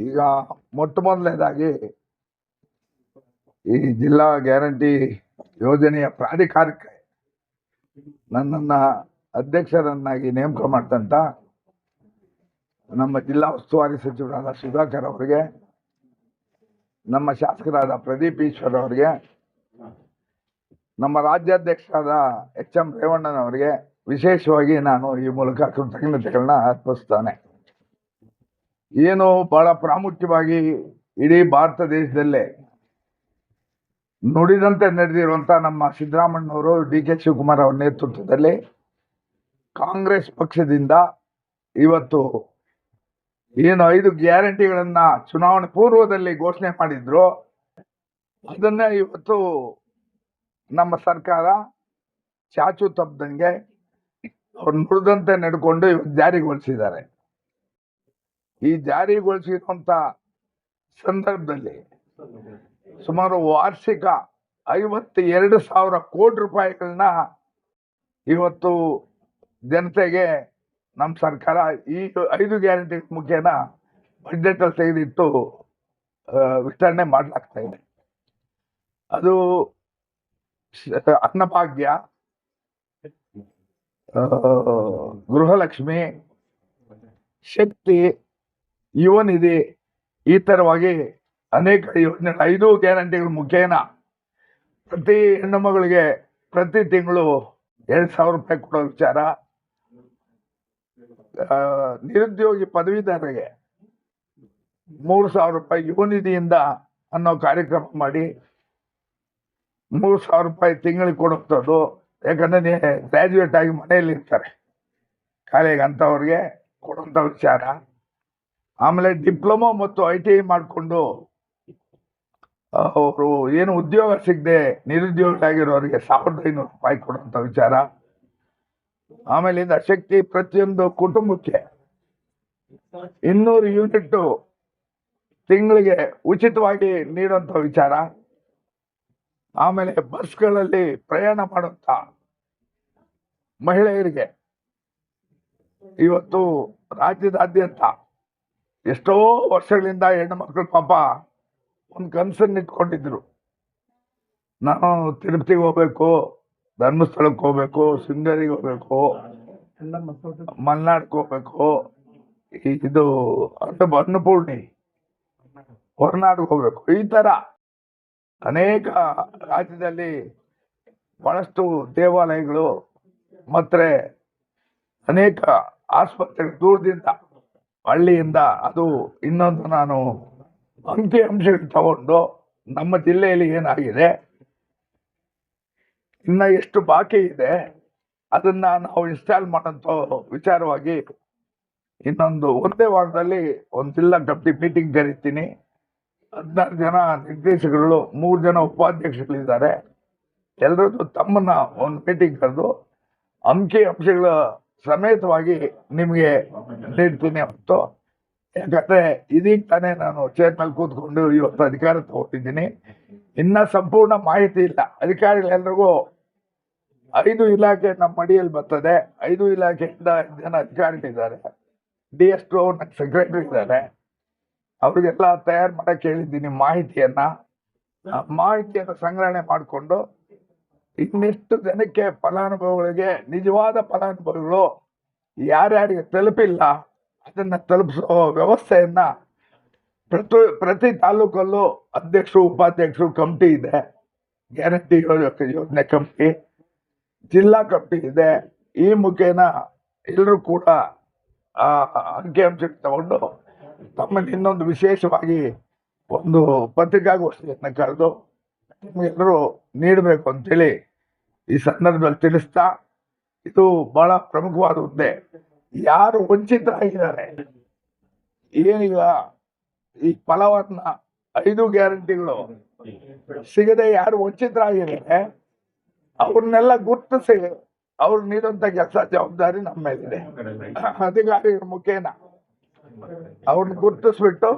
ಈಗ ಮೊಟ್ಟ ಮೊದಲನೇದಾಗಿ ಈ ಜಿಲ್ಲಾ ಗ್ಯಾರಂಟಿ ಯೋಜನೆಯ ಪ್ರಾಧಿಕಾರಕ್ಕೆ ನನ್ನನ್ನ ಅಧ್ಯಕ್ಷರನ್ನಾಗಿ ನೇಮಕ ಮಾಡ್ತಂತ ನಮ್ಮ ಜಿಲ್ಲಾ ಉಸ್ತುವಾರಿ ಸಚಿವರಾದ ಸುಧಾಕರ್ ಅವರಿಗೆ, ನಮ್ಮ ಶಾಸಕರಾದ ಪ್ರದೀಪ್ ಈಶ್ವರ್ ಅವರಿಗೆ, ನಮ್ಮ ರಾಜ್ಯಾಧ್ಯಕ್ಷರಾದ ಎಚ್ ಎಂ ರೇವಣ್ಣನವರಿಗೆ ವಿಶೇಷವಾಗಿ ನಾನು ಈ ಮೂಲಕ ಕೃತಜ್ಞತೆಗಳನ್ನ ಅರ್ಪಿಸ್ತಾನೆ. ಏನು ಬಹಳ ಪ್ರಾಮುಖ್ಯವಾಗಿ ಇಡೀ ಭಾರತ ದೇಶದಲ್ಲೇ ನುಡಿದಂತೆ ನಡೆದಿರುವಂತ ನಮ್ಮ ಸಿದ್ದರಾಮಣ್ಣವರು ಡಿ ಕೆ ಶಿವಕುಮಾರ್ ಅವರ ನೇತೃತ್ವದಲ್ಲಿ ಕಾಂಗ್ರೆಸ್ ಪಕ್ಷದಿಂದ ಇವತ್ತು ಏನು ಐದು ಗ್ಯಾರಂಟಿಗಳನ್ನ ಚುನಾವಣೆ ಪೂರ್ವದಲ್ಲಿ ಘೋಷಣೆ ಮಾಡಿದ್ರು. ಅದನ್ನ ಇವತ್ತು ನಮ್ಮ ಸರ್ಕಾರ ಚಾಚು ತಪ್ಪದಂಗೆ ಅವ್ರು ನುಡಿದಂತೆ ನಡ್ಕೊಂಡು ಇವತ್ತು ಜಾರಿಗೊಳಿಸಿದ್ದಾರೆ. ಈ ಜಾರಿಗೊಳಿಸಿರುವಂತ ಸಂದರ್ಭದಲ್ಲಿ ಸುಮಾರು ವಾರ್ಷಿಕ ಐವತ್ತ ಎರಡು ಸಾವಿರ ಕೋಟಿ ರೂಪಾಯಿಗಳನ್ನ ಇವತ್ತು ಜನತೆಗೆ ನಮ್ಮ ಸರ್ಕಾರ ಈ ಐದು ಗ್ಯಾರಂಟಿ ಮುಖೇನ ಬಜೆಟ್ ಅಲ್ಲಿ ತೆಗೆದಿಟ್ಟು ವಿಸ್ತರಣೆ ಮಾಡಲಾಗ್ತಾ ಇದೆ. ಅದು ಅನ್ನಭಾಗ್ಯ ಗೃಹಲಕ್ಷ್ಮಿ, ಶಕ್ತಿ ಯುವ ನಿಧಿ ಈ ಥರವಾಗಿ ಅನೇಕ ಯೋಜನೆ, ಐದು ಗ್ಯಾರಂಟಿಗಳ ಮುಖೇನ. ಪ್ರತಿ ಹೆಣ್ಣು ಮಗಳಿಗೆ ಪ್ರತಿ ತಿಂಗಳು ಎರಡ್ ಸಾವಿರ ರೂಪಾಯಿ ಕೊಡೋ ವಿಚಾರ. ನಿರುದ್ಯೋಗಿ ಪದವೀಧರರಿಗೆ ಮೂರು ಸಾವಿರ ರೂಪಾಯಿ ಯುವ ನಿಧಿಯಿಂದ ಅನ್ನೋ ಕಾರ್ಯಕ್ರಮ ಮಾಡಿ ಮೂರು ಸಾವಿರ ರೂಪಾಯಿ ತಿಂಗಳಿಗೆ ಕೊಡುವಂಥದ್ದು. ಯಾಕಂದ್ರೆ ಗ್ರಾಜುಯೇಟ್ ಆಗಿ ಮನೆಯಲ್ಲಿ ಇರ್ತಾರೆ ಕಾಲೇಜ್ ಅಂತವ್ರಿಗೆ ಕೊಡುವಂಥ ವಿಚಾರ. ಆಮೇಲೆ ಡಿಪ್ಲೊಮೊ ಮತ್ತು ಐ ಟಿ ಐ ಮಾಡಿಕೊಂಡು ಅವರು ಏನು ಉದ್ಯೋಗ ಸಿಗದೆ ನಿರುದ್ಯೋಗಿಯಾಗಿರೋರಿಗೆ ಸಾವಿರದ ಐನೂರು ರೂಪಾಯಿ ಕೊಡುವಂಥ ವಿಚಾರ. ಆಮೇಲಿಂದ ಶಕ್ತಿ ಪ್ರತಿಯೊಂದು ಕುಟುಂಬಕ್ಕೆ ಇನ್ನೂರು ಯೂನಿಟ್ ತಿಂಗಳಿಗೆ ಉಚಿತವಾಗಿ ನೀಡುವಂಥ ವಿಚಾರ. ಆಮೇಲೆ ಬಸ್ಗಳಲ್ಲಿ ಪ್ರಯಾಣ ಮಾಡುವಂತ ಮಹಿಳೆಯರಿಗೆ ಇವತ್ತು ರಾಜ್ಯದಾದ್ಯಂತ ಎಷ್ಟೋ ವರ್ಷಗಳಿಂದ ಹೆಣ್ಣು ಮಕ್ಕಳು ಪಾಪ ಒಂದು ಕನಸನ್ನು ಇಟ್ಕೊಂಡಿದ್ರು. ನಾನು ತಿರುಪತಿಗೆ ಹೋಗ್ಬೇಕು ಧರ್ಮಸ್ಥಳಕ್ಕೆ ಹೋಗ್ಬೇಕು ಸಿಂಗರಿಗೆ ಹೋಗ್ಬೇಕು ಮಲ್ನಾಡ್ಗೆ ಹೋಗ್ಬೇಕು. ಇದು ಅನ್ನ ಅನ್ನಪೂರ್ಣಿ, ಹೊರನಾಡ್ಗೆ ಹೋಗ್ಬೇಕು. ಈ ತರ ಅನೇಕ ರಾಜ್ಯದಲ್ಲಿ ಬಹಳಷ್ಟು ದೇವಾಲಯಗಳು, ಮತ್ತೆ ಅನೇಕ ಆಸ್ಪತ್ರೆಗಳು ದೂರದಿಂದ ಹಳ್ಳಿಯಿಂದ ಅದು ಇನ್ನೊಂದು ನಾನು ಅಂಕಿ ಅಂಶಗಳು ತಗೊಂಡು ನಮ್ಮ ಜಿಲ್ಲೆಯಲ್ಲಿ ಏನಾಗಿದೆ? ಇನ್ನ ಎಷ್ಟು ಬಾಕಿ ಇದೆ? ಅದನ್ನ ನಾವು ಇನ್ಸ್ಟಾಲ್ ಮಾಡೋಂಥ ವಿಚಾರವಾಗಿ ಇನ್ನೊಂದು ಒಂದೇ ವಾರದಲ್ಲಿ ಒಂದು ಜಿಲ್ಲಾ ಕಮಿಟಿ ಮೀಟಿಂಗ್ ಕರಿತೀನಿ. ಹದಿನಾರು ಜನ ನಿರ್ದೇಶಕರು ಮೂರು ಜನ ಉಪಾಧ್ಯಕ್ಷಗಳಿದ್ದಾರೆ ಎಲ್ಲರದ್ದು ತಮ್ಮನ್ನ ಒಂದು ಮೀಟಿಂಗ್ ಕರೆದು ಅಂಕಿ ಅಂಶಗಳ ಸಮೇತವಾಗಿ ನಿಮಗೆ ನೀಡ್ತೀನಿ ಹೊತ್ತು ಯಾಕಂದರೆ ಇದೀಗ ತಾನೇ ನಾನು ಚೇರ್ ಮೇಲೆ ಕೂತ್ಕೊಂಡು ಇವತ್ತು ಅಧಿಕಾರ ತಗೊಂಡಿದ್ದೀನಿ ಇನ್ನ ಸಂಪೂರ್ಣ ಮಾಹಿತಿ ಇಲ್ಲ. ಅಧಿಕಾರಿಗಳೆಲ್ಲರಿಗೂ ಐದು ಇಲಾಖೆ ನಮ್ಮ ಮಡಿಯಲ್ಲಿ ಬರ್ತದೆ. ಐದು ಇಲಾಖೆಯಿಂದ ಜನ ಅಧಿಕಾರಿಗಳಿದ್ದಾರೆ. ಡಿ ಎಸ್ ಟು ಸೆಕ್ರೆಟರಿ ಇದ್ದಾರೆ. ಅವ್ರಿಗೆಲ್ಲ ತಯಾರು ಮಾಡಕ್ಕೆ ಹೇಳಿದ್ದೀನಿ ಮಾಹಿತಿಯನ್ನ. ಮಾಹಿತಿಯನ್ನು ಸಂಗ್ರಹಣೆ ಮಾಡಿಕೊಂಡು ಇನ್ನೆಷ್ಟು ಜನಕ್ಕೆ ಫಲಾನುಭವಿಗಳಿಗೆ, ನಿಜವಾದ ಫಲಾನುಭವಿಗಳು ಯಾರ್ಯಾರಿಗೆ ತಲುಪಿಲ್ಲ, ಅದನ್ನು ತಲುಪಿಸೋ ವ್ಯವಸ್ಥೆಯನ್ನ ಪ್ರತಿ ಪ್ರತಿ ತಾಲೂಕಲ್ಲೂ ಅಧ್ಯಕ್ಷರು, ಉಪಾಧ್ಯಕ್ಷರು ಕಮಿಟಿ ಇದೆ. ಗ್ಯಾರಂಟಿ ಯೋಜನೆ ಕಮಿಟಿ, ಜಿಲ್ಲಾ ಕಮಿಟಿ ಇದೆ. ಈ ಮುಖೇನ ಎಲ್ಲರೂ ಕೂಡ ಅಂಕಿಅಂಶ ತಗೊಂಡು ತಮ್ಮಲ್ಲಿ ಇನ್ನೊಂದು ವಿಶೇಷವಾಗಿ ಒಂದು ಪತ್ರಿಕಾಗೋಷ್ಠಿಯನ್ನು ಕರೆದು ನಿಮ್ಗೆಲ್ಲರೂ ನೀಡಬೇಕು ಅಂತೇಳಿ ಈ ಸಂದರ್ಭದಲ್ಲಿ ತಿಳಿಸ್ತಾ ಇದು ಬಹಳ ಪ್ರಮುಖವಾದ ಹುದ್ದೆ. ಯಾರು ವಂಚಿತರಾಗಿದ್ದಾರೆ? ಏನೀಗ ಈ ಫಲವನ್ನ ಐದು ಗ್ಯಾರಂಟಿಗಳು. ಸಿಗದೆ ಯಾರು ವಂಚಿತರಾಗಿದ್ದಾರೆ? ಅವ್ರನ್ನೆಲ್ಲ ಗುರುತಿಸಿ ಅವ್ರು ನೀಡುವಂತ ಕೆಲಸ ಜವಾಬ್ದಾರಿ ನಮ್ಮ ಮೇಲಿದೆ ಅಧಿಕಾರಿಗಳ ಮುಖೇನ. ಅವ್ರನ್ನ ಗುರುತಿಸ್ಬಿಟ್ಟು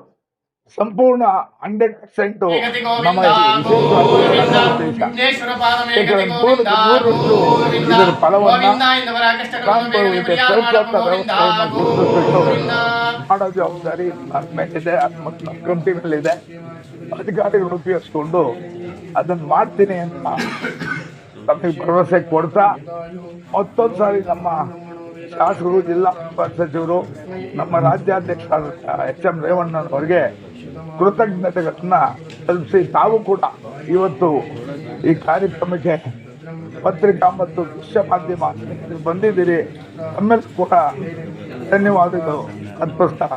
ಸಂಪೂರ್ಣ ಹಂಡ್ರೆಡ್ ಪರ್ಸೆಂಟ್ ನಮ್ಮ ಇದರ ಫಲವನ್ನು ಮಾಡೋ ಜವಾಬ್ದಾರಿ ಇದೆ ಮತ್ತು ಮೇಲಿದೆ ಅಧಿಕಾರಿಗಳು ಉಪಯೋಗಿಸ್ಕೊಂಡು ಅದನ್ನು ಮಾಡ್ತೀನಿ ಅಂತ ನಮಗೆ ಭರವಸೆ ಕೊಡ್ತಾ ಮತ್ತೊಂದು ಸಾರಿ ನಮ್ಮ ಶಾಸಕರು ಜಿಲ್ಲಾ ಸಚಿವರು ನಮ್ಮ ರಾಜ್ಯಾಧ್ಯಕ್ಷ ಎಚ್ ಎಂ ರೇವಣ್ಣನವರಿಗೆ ಕೃತಜ್ಞತೆಗಳನ್ನ ತಲುಪಿಸಿ ತಾವು ಕೂಡ ಇವತ್ತು ಈ ಕಾರ್ಯಕ್ರಮಕ್ಕೆ ಪತ್ರಿಕಾ ಮತ್ತು ದೃಶ್ಯ ಮಾಧ್ಯಮ ಬಂದಿದ್ದೀರಿ. ತಮ್ಮೆಲ್ಲರೂ ಕೂಡ ಧನ್ಯವಾದಗಳು. ಅರ್ಪಿಸ್ತಾ